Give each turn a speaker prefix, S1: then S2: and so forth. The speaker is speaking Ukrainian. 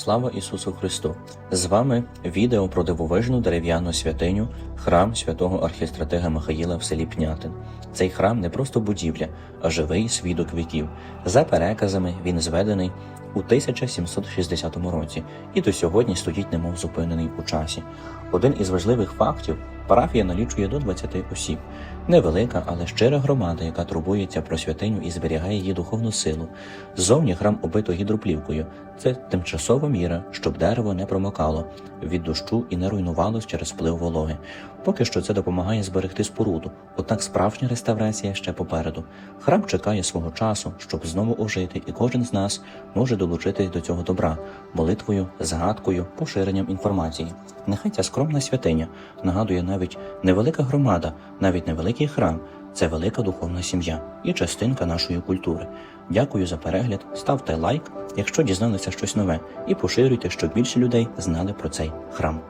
S1: Слава Ісусу Христу! З вами відео про дивовижну дерев'яну святиню, храм святого архістратига Михаїла в селі Пнятин. Цей храм не просто будівля, а живий свідок віків. За переказами він зведений у 1760 році і до сьогодні стоїть немов зупинений у часі. Один із важливих фактів парафія налічує до 20 осіб. Невелика, але щира громада, яка турбується про святиню і зберігає її духовну силу. Ззовні храм обито гідроплівкою. Це тимчасова міра, щоб дерево не промокало від дощу і не руйнувалось через вплив вологи. Поки що це допомагає зберегти споруду, однак справжня реставрація ще попереду. Храм чекає свого часу, щоб знову ожити, і кожен з нас може долучитись до цього добра молитвою, згадкою, поширенням інформації. Нехай ця скромна святиня нагадує навіть невелика громада, навіть невеликий храм. Це велика духовна сім'я і частинка нашої культури. Дякую за перегляд. Ставте лайк, якщо дізналися щось нове, і поширюйте, щоб більше людей знали про цей храм.